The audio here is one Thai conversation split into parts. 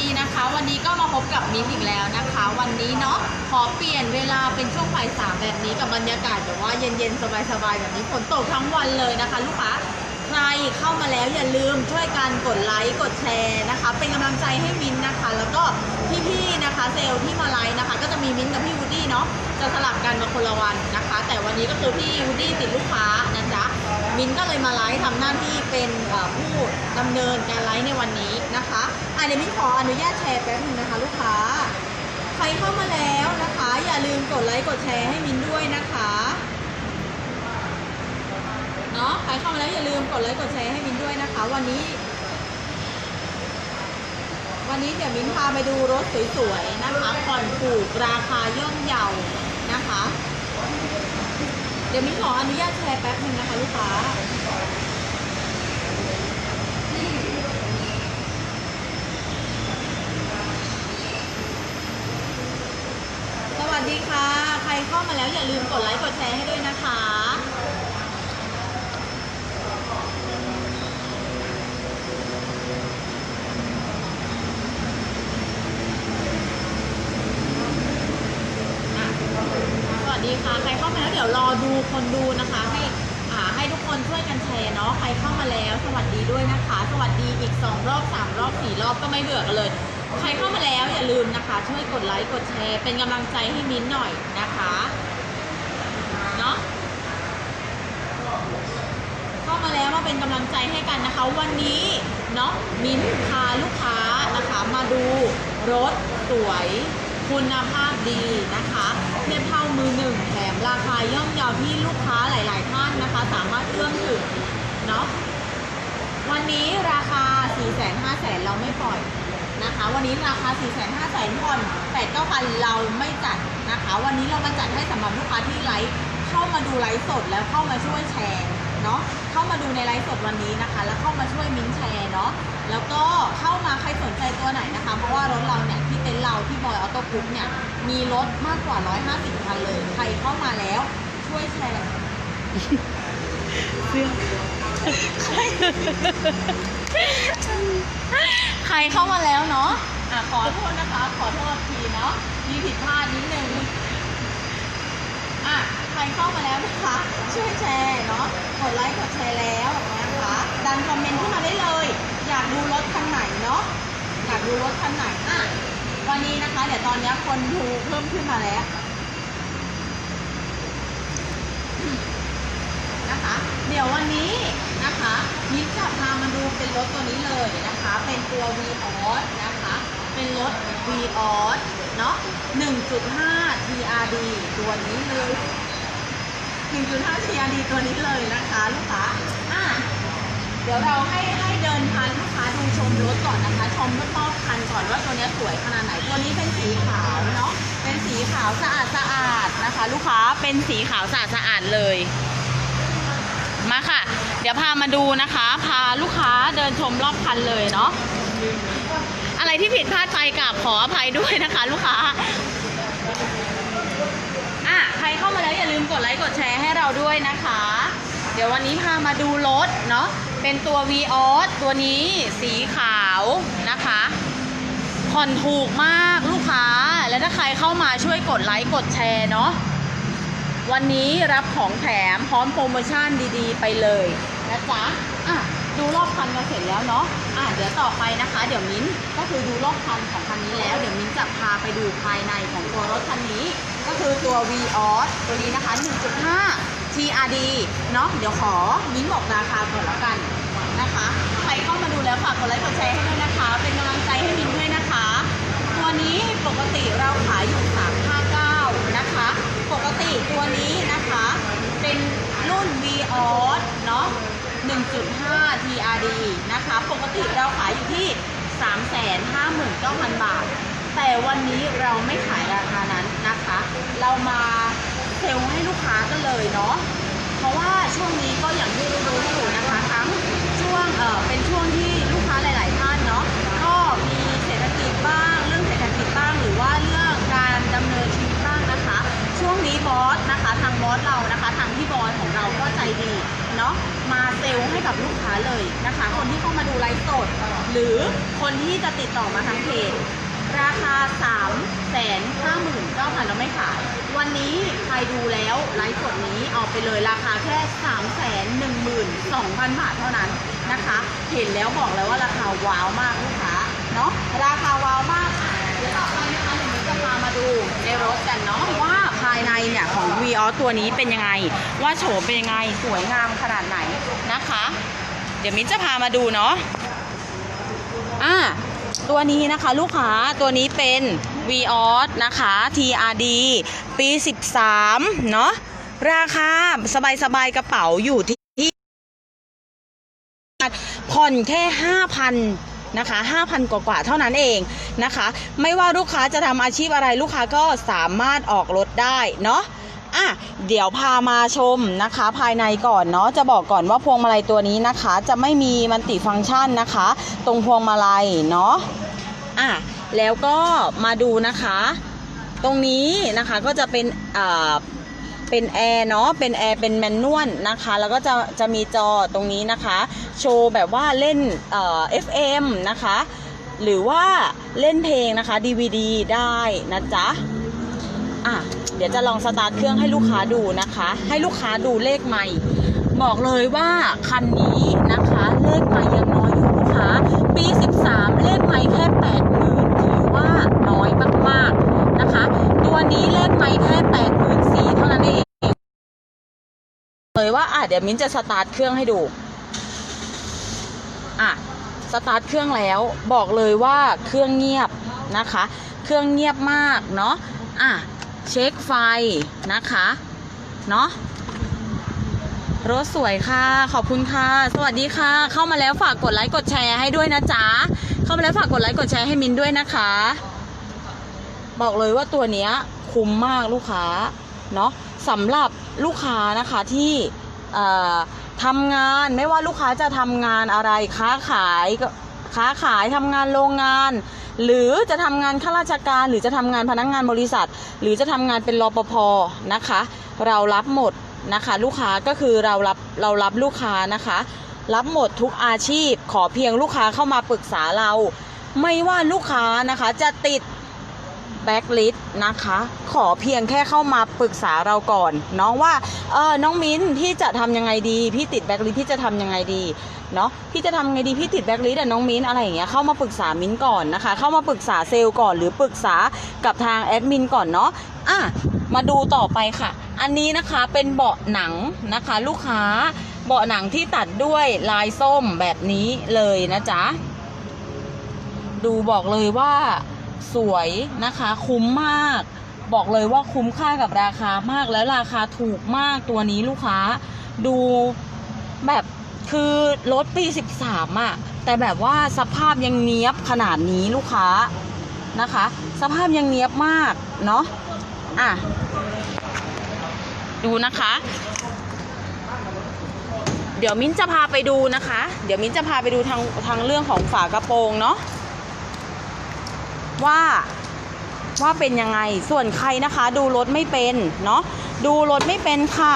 ดีนะคะ วันนี้ก็มาพบกับมิ้นอีกแล้วนะคะ วันนี้เนาะขอเปลี่ยนเวลาเป็นช่วงบ่ายสามแบบนี้กับบรรยากาศแบบว่าเย็นๆ สบายๆ แบบนี้ฝนตกทั้งวันเลยนะคะ ลูกค้าใครเข้ามาแล้วอย่าลืมช่วยกันกดไลค์กดแชร์นะคะ เป็นกำลังใจให้มิ้นนะคะ แล้วก็พี่ๆนะคะเซลล์ที่มาไลฟ์นะคะ ก็จะมีมิ้นกับพี่วูดดี้เนาะจะสลับกันมาคนละวันนะคะ แต่วันนี้ก็คือพี่วูดดี้ติดลูกค้านะจ๊ะ มินก็เลยมาไลฟ์ทำหน้าที่เป็นผู้ดำเนินการไลฟ์ในวันนี้นะคะอะเดี๋ยวมินขออนุญาตแชร์แป๊บหนึงนะคะ ลูกค้า ใครเข้ามาแล้วนะคะ อย่าลืมกดไลค์กดแชร์ให้มินด้วยนะคะเนาะใครเข้ามาแล้วอย่าลืมกดไลค์กดแชร์ให้มินด้วยนะคะ วันนี้ วันนี้เดี๋ยวมินพาไปดูรถสวยๆนะคะผ่อนถูกราคาย่อมเยานะคะ ดี๋ยวมิ้นขออนุญาตแชร์แป๊บหนึ่งนะคะลูกค้าสวัสดีค่ะ ใครเข้ามาแล้วอย่าลืมกดไลค์กดแชร์ให้ด้วยนะคะ อะสวัส ดีค่ะ ใครเข้ามาแล้วเดี๋ยวรอดูคนดูนะคะ ให้อ่าให้ทุกคนช่วยกันแชร์เนาะ ใครเข้ามาแล้วสวัสดีด้วยนะคะ สวัสดีอีก2รอบ3รอบ4รอบก็ไม่เบื่อกันเลย ใครเข้ามาแล้วอย่าลืมนะคะ ช่วยกดไลค์กดแชร์ เป็นกำลังใจให้มิ้นหน่อยนะคะ เนาะเข้ามาแล้วมาเป็นกำลังใจให้กันนะคะ วันนี้เนาะมิ้นพาลูกค้านะคะมาดูรถสวยคุณภาพดีนะคะ เทียเท่ามือหนึ่งแถมราคาย่อมเยาที่ลูกค้าหลาย ๆ ท่านนะคะ สามารถเอื้อมถึงเนาะวันนี้ราคา 4 5 0 0 0 0เราไม่ปล่อยนะคะ วันนี้ราคา 4 5 0 0 0 0ผ่อน8 9 0 0 0เราไม่จัดนะคะ วันนี้เรามาจัดให้สำหรับลูกค้าที่ไลฟ์เข้ามาดูไลฟ์สดแล้วเข้ามาช่วยแชร์เนาะเข้ามาดูในไลฟ์สดวันนี้นะคะ แล้วเข้ามาช่วยมิ้นแชร์เนาะ แล้วก็เข้ามาใครสนใจตัวไหนนะคะ เพราะว่ารถเราเนี่ยที่เต็นท์เราที่บอยออโต้กรุ๊ปเนี่ยมีรถมากกว่า 150คันเลย ใครเข้ามาแล้วช่วยแชร์เสื้อใครเข้ามาแล้วเนาะอะขอโทษนะคะ ขอโทษทีเนาะมีผิดพลาดนิดนึงอะใครเข้ามาแล้วนะคะ ช่วยแชร์เนาะกดไลค์กดแชร์แล้วนะคะ ดันคอมเมนต์ขึ้นมาได้เลย อยากดูรถคันไหนเนาะอยาก ดูรถคันไหนอะวันนี้นะคะ เดี๋ยวตอนนี้คนดูเพิ่มขึ้นมาแล้วนะคะ เดี๋ยววันนี้นะคะมิ้นจะพามาดูเป็นรถตัวนี้เลยนะคะ เป็นตัว V ออสนะคะ เป็นรถ V ออสเนาะ1.5 TRD ตัวนี้เลย1.5 TRD ตัวนี้เลยนะคะ ลูกค้าอะเดี๋ยวเราให้ให้ เดินพาลูกค้าดูชมรถก่อนนะคะ ชมรอบๆคันก่อนว่าตัวนี้สวยขนาดไหน ตัวนี้เป็นสีขาวเนาะ เป็นสีขาวสะอาดสะอาดนะคะ ลูกค้า เป็นสีขาวสะอาดสะอาดเลย มาค่ะ เดี๋ยวพามาดูนะคะ พาลูกค้าเดินชมรอบคันเลยเนาะ อะไรที่ผิดพลาดไปกับขออภัยด้วยนะคะ ลูกค้าอะใครเข้ามาแล้วอย่าลืมกดไลค์กดแชร์ให้เราด้วยนะคะ เดี๋ยววันนี้พามาดูรถเนาะเป็นตัว v ีออสตัวนี้สีขาวนะคะผ่อนถูกมากลูกค้า และถ้าใครเข้ามาช่วยกดไลค์กดแชร์เนาะวันนี้รับของแถมพร้อมโปรโมชั่นดีๆ ไปเลยนะจ๊ะอะดูรอบคันมาเสร็จแล้วเนาะอะเดี๋ยวต่อไปนะคะ เดี๋ยวมิ้นก็คือดูรอบคันของคันนี้แล้ว เดี๋ยวมิ้นจะพาไปดูภายในของตัวรถคันนี้ ก็คือตัว v ีออสตัวนี้นะคะ 1.5 TRD เนาะเดี๋ยวขอมิ้นบอกราคาก่อนแล้วกันนะคะ ใครเข้ามาดูแล้วฝากกดไลค์กดแชร์ให้ด้วยนะคะ เป็นกำลังใจให้มิ้นด้วยนะคะ ตัวนี้ปกติเราขายอยู่ 359 นะคะ ปกติตัวนี้นะคะ เป็นรุ่น v ีออสเนาะ1.5 TRD นะคะ ปกติเราขายอยู่ที่ 359,000 บาท แต่วันนี้เราไม่ขายราคานั้นนะคะ เรามาเซลให้ลูกค้ากันเลยเนาะ ราะว่าช่วงนี้ก็อย่างที่รู้ๆอยู่นะคะทั้งช่วงเออเป็นช่วงที่ลูกค้าหลาย ๆ ท่านเนาะก็มีเศรษฐกิจบ้าง เรื่องเศรษฐกิจบ้างหรือว่าเรื่องการดำเนินชีวิตบ้างนะคะ ช่วงนี้บอสนะคะ ทางบอสเรานะคะ ทางที่บอสของเราก็ใจดีเนาะมาเซลล์ให้กับลูกค้าเลยนะคะ คนที่เข้ามาดูไลฟ์สด หรือคนที่จะติดต่อมาทางเพจ ราคา 3 5 9 0 0 0เราไม่ขาย วันนี้ใครดูแล้วไลฟ์สดนี้เอาไปเลยราคาแค่ 3 1 2 0 0 0 บาทเท่านั้นนะคะ เห็นแล้วบอกเลยว่าราคาว้าวมากลูกค้าเนาะราคาว้าวมากเดี๋ยวต่อไปนะคะเดี๋ยวมิ้นจะพามาดูในรถกันเนาะว่าภายในเนี่ยของ v ีออตัวนี้เป็นยังไง ว่าโฉมเป็นยังไงสวยงามขนาดไหนนะคะ เดี๋ยวมิ้นจะพามาดูเนาะอ่า ตัวนี้นะคะลูกค้าตัวนี้เป็น v ีออนะคะ TRD ปี 13 เนาะราคาสบายๆกระเป๋าอยู่ที่ผ่อนแค่ 5,000นะคะ5,000 กว่าๆเท่านั้นเองนะคะ ไม่ว่าลูกค้าจะทำอาชีพอะไรลูกค้าก็สามารถออกรถได้เนาะ อะเดี๋ยวพามาชมนะคะภายในก่อนเนาะจะบอกก่อนว่าพวงมาลัยตัวนี้นะคะ จะไม่มีมันติฟังก์ชันนะคะ ตรงพวงมาลัยเนาะอะแล้วก็มาดูนะคะ ตรงนี้นะคะก็จะเป็นอ่าเป็นแอร์เนาะ เป็นแอร์เป็นแมนนวลนะคะ แล้วก็จะจะมีจอตรงนี้นะคะ โชว์แบบว่าเล่นเอ่อ FM นะคะ หรือว่าเล่นเพลงนะคะ DVD ได้นะจ๊ะ อะ เดี๋ยวจะลองสตาร์ทเครื่องให้ลูกค้าดูนะคะ ให้ลูกค้าดูเลขใหม่ บอกเลยว่าคันนี้นะคะ เลขใหม่ยังน้อยอยู่ลูกค้า ปี 13 เลขใหม่แค่80,000ถือว่าน้อยมากๆนะคะ ตัวนี้เลขใหม่แค่84,000เท่านั้นเองเลยว่าอะเดี๋ยวมิ้นจะสตาร์ทเครื่องให้ดูอะสตาร์ทเครื่องแล้วบอกเลยว่าเครื่องเงียบนะคะ เครื่องเงียบมากเนาะอะ เช็คไฟนะคะเนาะรถสวยค่ะ ขอบคุณค่ะ สวัสดีค่ะ เข้ามาแล้วฝากกดไลค์กดแชร์ให้ด้วยนะจ๊ะ เข้ามาแล้วฝากกดไลค์กดแชร์ให้มินด้วยนะคะ บอกเลยว่าตัวเนี้ยคุ้มมากลูกค้าเนาะสำหรับลูกค้านะคะที่ทำงานไม่ว่าลูกค้าจะทำงานอะไรค้าขายก็ค้าขายทำงานโรงงาน หรือจะทำงานข้าราชการ หรือจะทำงานพนักงานบริษัท หรือจะทำงานเป็นรปภนะคะ เรารับหมดนะคะ ลูกค้าก็คือเรารับเรารับลูกค้านะคะ รับหมดทุกอาชีพ ขอเพียงลูกค้าเข้ามาปรึกษาเรา ไม่ว่าลูกค้านะคะจะติด แบ็กลิสนะคะ ขอเพียงแค่เข้ามาปรึกษาเราก่อน น้องว่าเออน้องมิ้นพี่จะทำยังไงดี พี่ติดแบ็กลิสพี่จะทำยังไงดีเนาะพี่จะทำไงดีพี่ติดแบ็กลิสต์อะน้องมิ้นอะไรอย่างเงี้ยเข้ามาปรึกษามิ้นก่อนนะคะ เข้ามาปรึกษาเซลล์ก่อน หรือปรึกษากับทางแอดมินก่อนเนาะอะมาดูต่อไปค่ะ อันนี้นะคะเป็นเบาะหนังนะคะ ลูกค้าเบาะหนังที่ตัดด้วยลายส้มแบบนี้เลยนะจ๊ะดูบอกเลยว่า สวยนะคะคุ้มมาก บอกเลยว่าคุ้มค่ากับราคามากและราคาถูกมากตัวนี้ลูกค้า ดูแบบคือรถปี 13อะแต่แบบว่าสภาพยังเนี้ยบขนาดนี้ลูกค้านะคะ สภาพยังเนี้ยบมากเนาะอะดูนะคะ เดี๋ยวมิ้นจะพาไปดูนะคะ เดี๋ยวมิ้นจะพาไปดูทางทางเรื่องของฝากระโปรงเนาะ ว่าว่าเป็นยังไง ส่วนใครนะคะ ดูรถไม่เป็นเนาะ ดูรถไม่เป็นค่ะ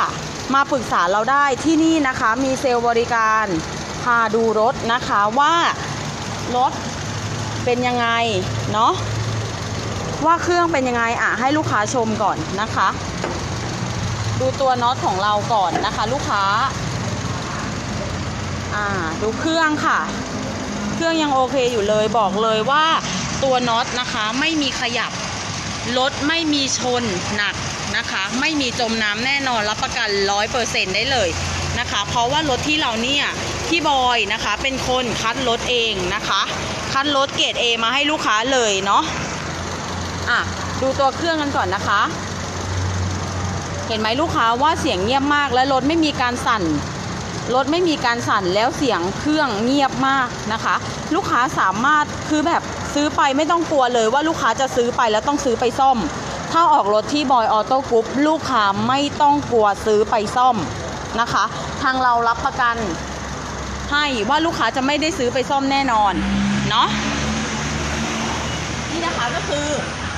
มาปรึกษาเราได้ที่นี่นะคะ มีเซลล์บริการพาดูรถนะคะว่ารถเป็นยังไงเนาะ ว่าเครื่องเป็นยังไงอะให้ลูกค้าชมก่อนนะคะ ดูตัวน็อตของเราก่อนนะคะ ลูกค้า อ่าดูเครื่องค่ะ เครื่องยังโอเคอยู่เลยบอกเลยว่า ตัวน็อตนะคะไม่มีขยับรถไม่มีชนหนักนะคะ ไม่มีจมน้ำแน่นอนรับประกันร้อยเปอร์เซ็นได้เลยนะคะ เพราะว่ารถที่เราเนี่ยพี่บอยนะคะเป็นคนคัดรถเองนะคะ คัดรถเกรด A มาให้ลูกค้าเลยเนาะอะดูตัวเครื่องกันก่อนนะคะ เห็นไหมลูกค้าว่าเสียงเงียบมากและรถไม่มีการสั่นรถไม่มีการสั่นแล้วเสียงเครื่องเงียบมากนะคะ ลูกค้าสามารถคือแบบ ซื้อไปไม่ต้องกลัวเลยว่าลูกค้าจะซื้อไปแล้วต้องซื้อไปซ่อม ถ้าออกรถที่บอยออโต้กรุ๊ปลูกค้าไม่ต้องกลัวซื้อไปซ่อมนะคะ ทางเรารับประกันให้ว่าลูกค้าจะไม่ได้ซื้อไปซ่อมแน่นอนเนาะนี่นะคะก็คือ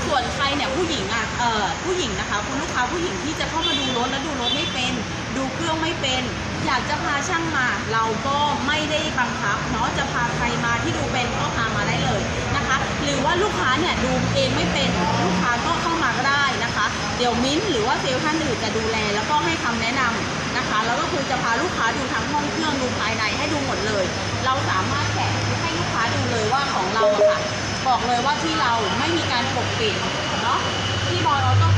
ส่วนใครเนี่ยผู้หญิงอะเอ่อผู้หญิงนะคะ คุณลูกค้าผู้หญิงที่จะเข้ามาดูรถแล้วดูรถไม่เป็น ดูเครื่องไม่เป็น อยากจะพาช่างมา เราก็ไม่ได้บังคับเนาะจะพาใครมาที่ดูเป็นก็พามาได้เลยนะคะ หรือว่าลูกค้าเนี่ยดูเองไม่เป็นลูกค้าก็เข้ามาก็ได้นะคะ เดี๋ยวมิ้นหรือว่าเซลล์ท่านอื่นจะดูแล แล้วก็ให้คำแนะนำนะคะแล้วก็คือจะพาลูกค้าดูทั้งห้องเครื่องดูภายในให้ดูหมดเลย เราสามารถแกะให้ลูกค้าดูเลยว่าของเราอะค่ะบอกเลยว่าที่เราไม่มีการปกปิดเนาะที่บอยออโต้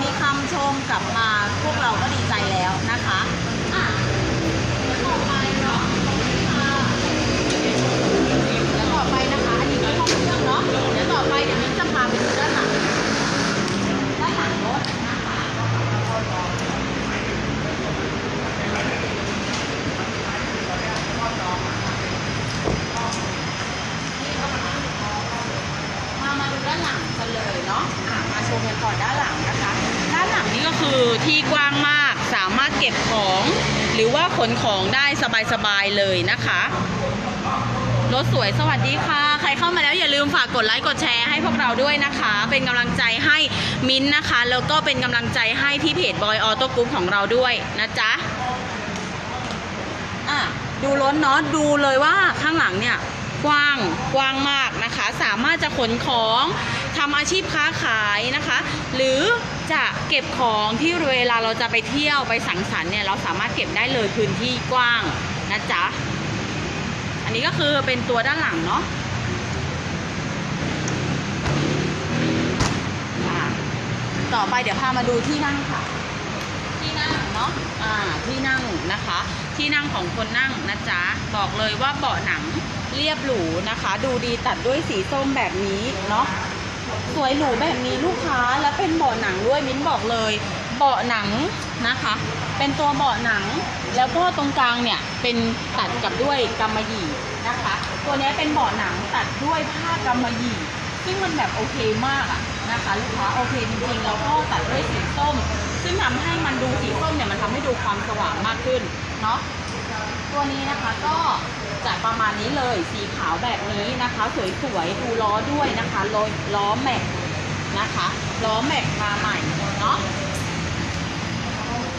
มีคำชมกลับมาก็ดีใจแล้วนะคะอะต่อไปเนาะค่ะแล้วต่อไปนะคะ อันนี้คือห้องเครื่องเนาะเดี๋ยวต่อไปเดี๋ยวมิ้นจะพาไปดูด้านหลัง ด้านหลังรถนะคะมามาดูด้านหลังกันเลยเนาะอะมาชมกันก่อนด้านหลังนะคะ ด้านหลังนี่ก็คือที่กว้างมาก สามารถเก็บของ ห รือว่าขนของได้สบายๆเลยนะคะรถสวยสวัสดีค่ะ ใครเข้ามาแล้วอย่าลืมฝากกดไลค์กดแชร์ให้พวกเราด้วยนะคะ เป็นกำลังใจให้มิ้นนะคะ แล้วก็เป็นกำลังใจให้ที่เพจบอยออโต้กรุ๊ปของเราด้วยนะจ๊ะอะดูรถเนาะดูเลยว่าข้างหลังเนี่ยกว้างกว้างมากนะคะ สามารถจะขนของทำอาชีพค้าขายนะคะ หรือ จะเก็บของที่เวลาเราจะไปเที่ยวไปสังสรรค์เนี่ยเราสามารถเก็บได้เลยพื้นที่กว้างนะจ๊ะ อันนี้ก็คือเป็นตัวด้านหลังเนาะต่อไปเดี๋ยวพามาดูที่นั่งค่ะ ที่นั่งเนาะอ่าที่นั่งนะคะ ที่นั่งของคนนั่งนะจ๊ะ บอกเลยว่าเบาะหนังเรียบหรูนะคะ ดูดีตัดด้วยสีส้มแบบนี้เนาะ สวยหรูแบบนี้ลูกค้าแล้วเป็นเบาะหนังด้วยมิ้นบอกเลยเบาะหนังนะคะ เป็นตัวเบาะหนัง แล้วก็ตรงกลางเนี่ยเป็นตัดกับด้วยกำมะหยี่นะคะ ตัวนี้เป็นเบาะหนังตัดด้วยผ้ากำมะหยี่ซึ่งมันแบบโอเคมากอะนะคะลูกค้าโอเคจริงๆแล้วก็ตัดด้วยสีส้ม ซึ่งทำให้มันดูสีส้มเนี่ยมันทำให้ดูความสว่างมากขึ้นเนาะตัวนี้นะคะก็ จะประมาณนี้เลย สีขาวแบบนี้นะคะ สวยๆ ดูล้อด้วยนะคะล้อล้อแม็กนะคะล้อแม็กมาใหม่เนาะ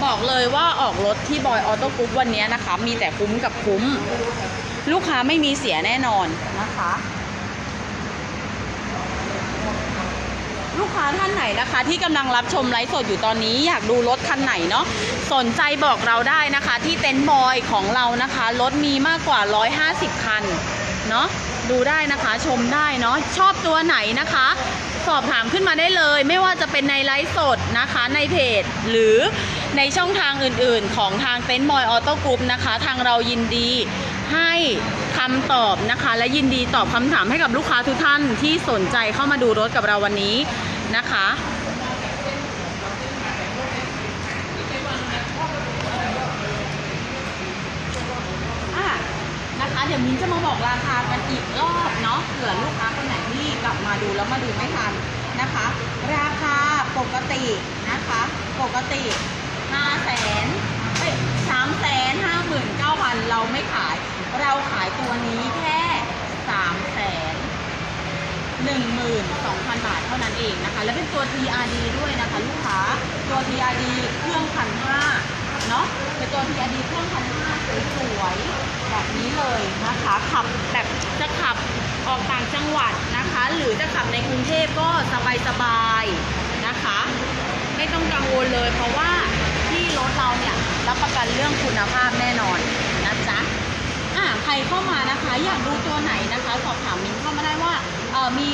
บอกเลยว่าออกรถที่บอยออโต้กรุ๊ปวันนี้นะคะ มีแต่คุ้มกับคุ้ม ลูกค้าไม่มีเสียแน่นอนนะคะ ลูกค้าท่านไหนนะคะ ที่กำลังรับชมไลฟ์สดอยู่ตอนนี้อยากดูรถคันไหนเนาะสนใจบอกเราได้นะคะ ที่เต็นท์บอยของเรานะคะรถมีมากกว่า 150 คันเนาะดูได้นะคะชมได้เนาะชอบตัวไหนนะคะ สอบถามขึ้นมาได้เลย ไม่ว่าจะเป็นในไลฟ์สดนะคะในเพจ หรือในช่องทางอื่นๆ ของทางเต็นท์บอยออโต้กรุ๊ปนะคะ ทางเรายินดี ให้คำตอบนะคะ และยินดีตอบคำถามให้กับลูกค้าทุกท่านที่สนใจเข้ามาดูรถกับเราวันนี้นะคะอะนะคะเดี๋ยวมิ้นจะมาบอกราคากันอีกรอบเนาะเผื่อลูกค้าคนไหนที่กลับมาดูแล้วมาดูไม่ทันนะคะ ราคาปกตินะคะ ปกติ5แสนเอ้ยสามแสนห้าหมื่นเก้าพันเราไม่ขาย เราขายตัวนี้แค่สามแสน12,000บาทเท่านั้นเองนะคะ และเป็นตัว TRD ด้วยนะคะลูกค้า ตัว TRD เครื่องพันห้าเนาะเป็นตัว TRD เครื่องพันห้าสวยๆแบบนี้เลยนะคะขับแบบจะขับออกต่างจังหวัดนะคะ หรือจะขับในกรุงเทพก็สบายๆนะคะ ไม่ต้องกังวลเลยเพราะว่าที่รถเราเนี่ยรับประกันเรื่องคุณภาพแน่นอนนะจ๊ะ เข้ามานะคะ อยากดูตัวไหนนะคะ สอบถามมินเข้ามาได้ว่าเออมี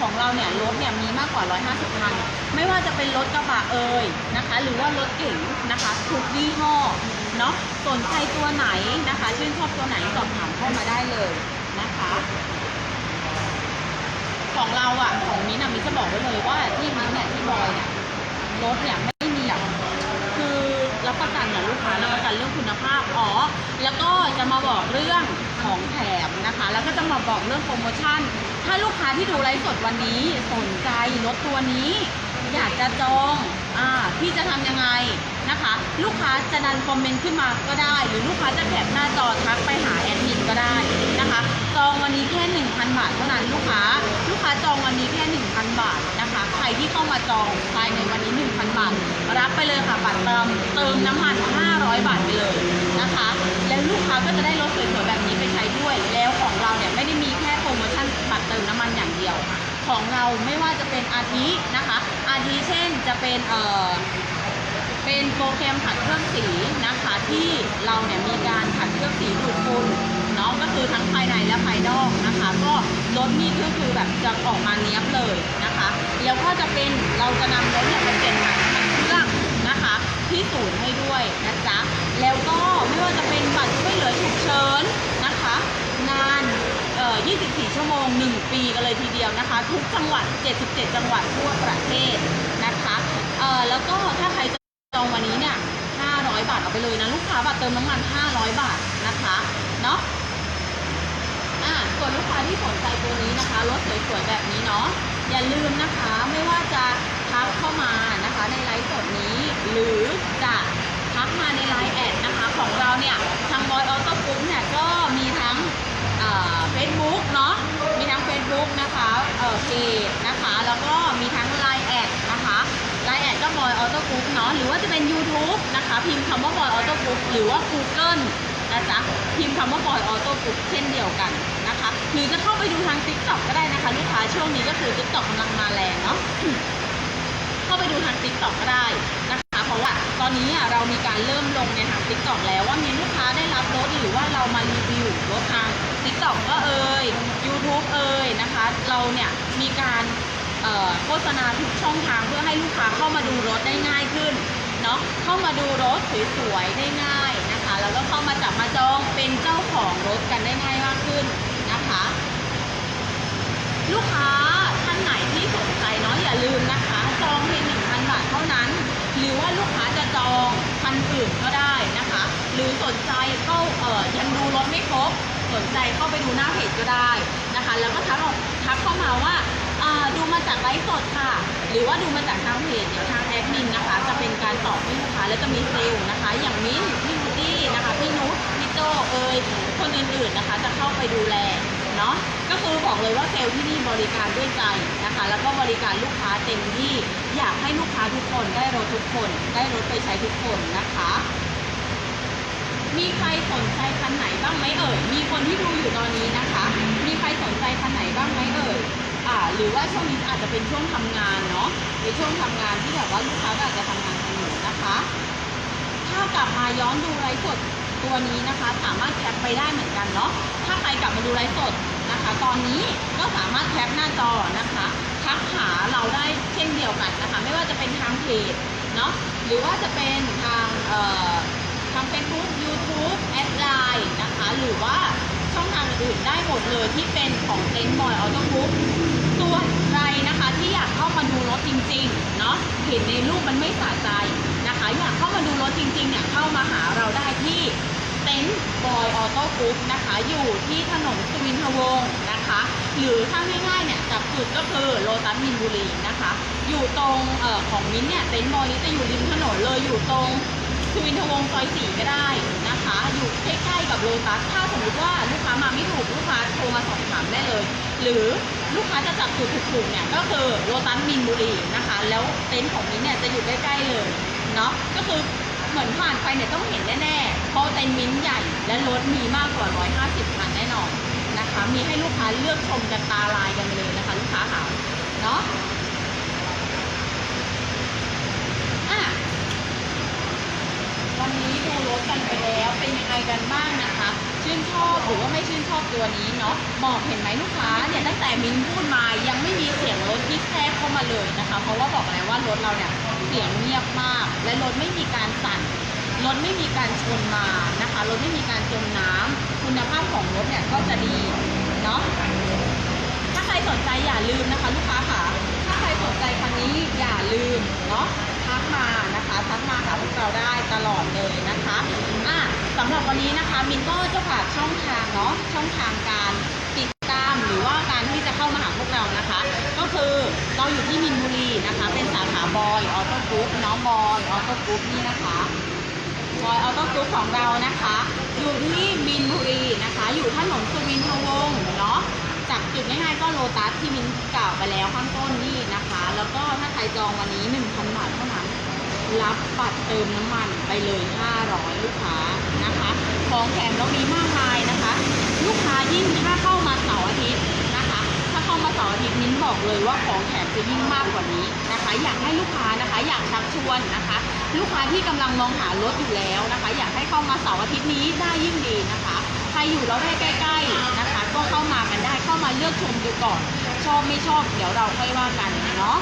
ของเราเนี่ยรถเนี่ยมีมากกว่า 150 คัน ไม่ว่าจะเป็นรถกระบะเอ่ยนะคะ หรือว่ารถเก๋งนะคะทุกยี่ห้อเนาะสนใจตัวไหนนะคะ ชื่นชอบตัวไหนสอบถามเข้ามาได้เลยนะคะ ของเราอะของมิ้นท์อะมิ้นท์จะบอกไว้เลยว่าที่มิ้นท์เนี่ยที่บอยเนี่ยรถเนี่ย รับประกันนะลูกค้ารับประกันเรื่องคุณภาพอ๋อแล้วก็จะมาบอกเรื่องของแถมนะคะ แล้วก็จะมาบอกเรื่องโปรโมชั่น ถ้าลูกค้าที่ดูไลฟ์สดวันนี้สนใจรถตัวนี้ อยากจะจองอ่าพี่จะทำยังไง นะคะ ลูกค้าจะดันคอมเมนต์ขึ้นมาก็ได้ หรือลูกค้าจะแคปหน้าจอทักไปหาแอดมินก็ได้นะคะจองวันนี้แค่ 1,000 บาทเท่านั้นลูกค้า ลูกค้าจองวันนี้แค่ 1,000 บาทนะคะ ใครที่เข้ามาจองภายในวันนี้ 1,000 บาท รับไปเลยค่ะบัตรเติมเติมน้ำมัน 500 บาทไปเลยนะคะ แล้วลูกค้าก็จะได้รถสวยๆแบบนี้ไปใช้ด้วยแล้วของเราเนี่ยไม่ได้มีแค่โปรโมชั่นบัตรเติมน้ำมันอย่างเดียวของเราไม่ว่าจะเป็นอาทินะคะ อาทิเช่นจะเป็นเอ่อ เป็นโปรแกรมขัดเครื่องสีนะคะที่เราเนี่ยมีการขัดเครื่องสีดูดฝุ่นเนาะก็คือทั้งภายในและภายนอกนะคะ ก็รถนี่ก็คือแบบจะออกมาเนี้ยบเลยนะคะแล้วก็จะเป็นเราจะนำรถเนี่ยไปเปลี่ยนถ่ายขัดเครื่องนะคะที่ศูนย์ให้ด้วยนะจ๊ะแล้วก็ไม่ว่าจะเป็นบัตรช่วยเหลือฉุกเฉินนะคะ นานเอ่อ24 ชั่วโมง 1 ปีกันเลยทีเดียวนะคะ ทุกจังหวัด 77 จังหวัดทั่วประเทศนะคะเอ่อแล้วก็ถ้าใคร วันนี้เนี่ย500 บาทเอาไปเลยนะลูกค้าบัตรเติมน้ำมัน 500 บาทนะคะเนาะอะส่วนลูกค้าที่สนใจตัวนี้นะคะรถสวยๆแบบนี้เนาะอย่าลืมนะคะไม่ว่าจะทักเข้ามานะคะในไลฟ์สดนี้ หรือจะทักมาในไลน์แอดนะคะของเราเนี่ยทางบอยออโต้กรุ๊ปเนี่ยก็มีทั้งเฟซบุ๊กเนาะมีทั้ง Facebook นะคะเออเพจนะคะ แล้วก็มีทั้ง Line แอดก็บอยออโต้กรุ๊ปเนาะหรือว่าจะเป็น YouTube นะคะ พิมพ์คำว่าบอยออโต้กรุ๊ปหรือว่า Google นะจ๊ะพิมพ์คำว่าบอยออโต้กรุ๊ปเช่นเดียวกันนะคะ หรือจะเข้าไปดูทาง TikTok ก็ได้นะคะ ลูกค้าช่วงนี้ก็คือ TikTok กำลังมาแรงเนาะเข้าไปดูทาง t ิ k t o k ก็ได้นะคะ เพราะว่าตอนนี้อะเรามีการเริ่มลงในทาง t ิ k t o k แล้วว่ามีลูกค้าได้รับรถหรือว่าเรามารีวิวรถทาง t ิ k t o k ก็เอ่ย YouTube เอ่ยนะคะ เราเนี่ยมีการ โฆษณาทุกช่องทางเพื่อให้ลูกค้าเข้ามาดูรถได้ง่ายขึ้นเนาะเข้ามาดูรถสวยๆได้ง่ายนะคะแล้วก็เข้ามาจับมาจองเป็นเจ้าของรถกันได้ง่ายมากขึ้นนะคะ ลูกค้าท่านไหนที่สนใจเนาะอย่าลืมนะคะ จองเพียง1,000บาทเท่านั้น หรือว่าลูกค้าจะจองคันอื่นก็ได้นะคะ หรือสนใจก็เอ่อยังดูรถไม่ครบสนใจเข้าไปดูหน้าเพจก็ได้นะคะ แล้วก็ทักทักเข้ามาว่า ดูมาจากไลฟ์สดค่ะ หรือว่าดูมาจากทางเพจเดี๋ยวทางแอดมินนะคะ จะเป็นการตอบให้ลูกค้าแล้วจะมีเซลล์นะคะ อย่างมิ้นท์พี่วูดดี้นะคะพี่นุชพี่โจเอยคนอื่นๆนะคะ จะเข้าไปดูแลเนาะก็คือบอกเลยว่าเซลล์ที่นี่บริการด้วยใจนะคะ แล้วก็บริการลูกค้าเต็มที่อยากให้ลูกค้าทุกคนได้รถทุกคน ได้รถไปใช้ทุกคนนะคะ มีใครสนใจคันไหนบ้างไหมเอ่ยมีคนที่ดูอยู่ตอนนี้นะคะ มีใครสนใจคันไหนบ้างไหมเอ่ย อ่าหรือว่าช่วงนี้อาจจะเป็นช่วงทำงานเนาะในช่วงทำงานที่แบบว่าลูกค้าก็อาจจะทำงานกันอยู่นะคะ ถ้ากลับมาย้อนดูไลฟ์สดตัวนี้นะคะ สามารถแคปไปได้เหมือนกันเนาะถ้าใครกลับมาดูไลฟ์สดนะคะ ตอนนี้ก็สามารถแคปหน้าจอนะคะทักหาเราได้เช่นเดียวกันนะคะ ไม่ว่าจะเป็นทางเพจเนาะหรือว่าจะเป็นทางเอ่อทาง Facebook YouTube แอดไลน์นะคะ หรือว่า ช่องทางอื่นได้หมดเลยที่เป็นของเต็นท์บอยออโต้กรุ๊ปส่วนใครนะคะที่อยากเข้ามาดูรถจริงๆเนาะเห็นในรูปมันไม่สะใจนะคะ อยากเข้ามาดูรถจริงๆเนี่ยเข้ามาหาเราได้ที่เต็นท์บอยออโต้กรุ๊ปนะคะ อยู่ที่ถนนสุวินทวงศ์นะคะ หรือถ้าง่ายๆเนี่ยจับจุดก็คือโลตัสมินบุรีนะคะ อยู่ตรงออของมิ้นเนี่ยเต็นท์บอยนี้จะอยู่ริมถนนเลยอยู่ตรง สุวินทวงศ์ซอยสี่ก็ได้นะคะ อยู่ใกล้ๆกับโลตัส ถ้าสมมติว่าลูกค้ามาไม่ถูกลูกค้าโทรมาสอบถามได้เลย หรือลูกค้าจะจับจุดถูกๆเนี่ยก็คือโลตัสมินบุรีนะคะ แล้วเต็นท์ของมิ้นเนี่ยจะอยู่ใกล้ๆเลยเนาะก็คือเหมือนผ่านไปเนี่ยต้องเห็นแน่ๆ เพราะเต็นท์มิ้นใหญ่และรถมีมากกว่า 150คันแน่นอนนะคะ มีให้ลูกค้าเลือกชมกันตาลายกันไปเลยนะคะ ลูกค้าค่ะเนาะอะ รถกันไปแล้วเป็นยังไงกันบ้างนะคะ ชื่นชอบหรือว่าไม่ชื่นชอบตัวนี้เนาะบอกเห็นไหมลูกค้าเนี่ยตั้งแต่มิ้นพูดมายังไม่มีเสียงรถที่แทรกเข้ามาเลยนะคะ เพราะว่าบอกแล้วว่ารถเราเนี่ยเสียงเงียบมาก และรถไม่มีการสั่นรถไม่มีการชนมานะคะรถไม่มีการจมน้ำคุณภาพของรถเนี่ยก็จะดีเนาะถ้าใครสนใจอย่าลืมนะคะ ลูกค้าค่ะถ้าใครสนใจคันนี้อย่าลืมเนาะ ทักมานะคะทักมาหาพวกเราได้ตลอดเลยนะคะอะสำหรับวันนี้นะคะมินก็จะฝากช่องทางเนาะช่องทางการติดตามหรือว่าการที่จะเข้ามาหาพวกเรานะคะ ก็คือเราอยู่ที่มินบุรีนะคะ เป็นสาขาบอยออโต้กรุ๊ปนาะองบอยออโต้กรุ๊ปนี่นะคะบอยออโต้กรุ๊ปของเรานะคะ อยู่ที่มินบุรีนะคะ อยู่ถนนสุวินทวงศ์เนาะ จุดง่ายๆก็โลตัสที่มินกล่าวไปแล้วข้างต้นนี่นะคะ แล้วก็ถ้าใครจองวันนี้ 1,000 บาทเท่านั้น รับบัตรเติมน้ำมันไปเลย 500 ลูกค้านะคะ ของแถมเรามีมากมายนะคะ ลูกค้ายิ่งถ้าเข้ามาเสาร์อาทิตย์นะคะ ถ้าเข้ามาเสาร์อาทิตย์มิ้นบอกเลยว่าของแถมจะยิ่งมากกว่านี้นะคะ อยากให้ลูกค้านะคะ อยากชักชวนนะคะ ลูกค้าที่กำลังมองหารถอยู่แล้วนะคะ อยากให้เข้ามาเสาร์อาทิตย์นี้ได้ยิ่งดีนะคะ ใครอยู่เราได้ใกล้ ๆนะคะ ก็เข้ามากันได้เข้ามาเลือกชมดูก่อน ชอบไม่ชอบเดี๋ยวเราค่อยว่ากันเนาะ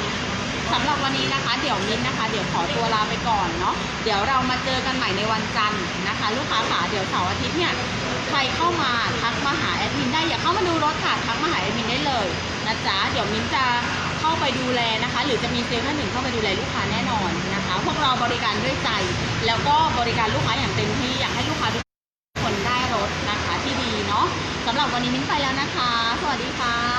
สำหรับวันนี้นะคะ เดี๋ยวมิ้นนะคะ เดี๋ยวขอตัวลาไปก่อนเนาะเดี๋ยวเรามาเจอกันใหม่ในวันจันทร์นะคะ ลูกค้าค่ะเดี๋ยวเสาร์อาทิตย์เนี่ยใครเข้ามาทักมาหาแอดมินได้อย่าเข้ามาดูรถค่ะทักมาหาแอดมินได้เลยนะจ๊ะเดี๋ยวมิ้นจะเข้าไปดูแลนะคะ หรือจะมีเซลล์ท่านหนึ่งเข้าไปดูแลลูกค้าแน่นอนนะคะ พวกเราบริการด้วยใจ แล้วก็บริการลูกค้าอย่างเต็มที่อยากให้ลูกค้าทุกคนได้รถนะคะที่ดีเนาะสำ หรับวันนี้มิ้นไปแล้วนะคะ สวัสดีค่ะ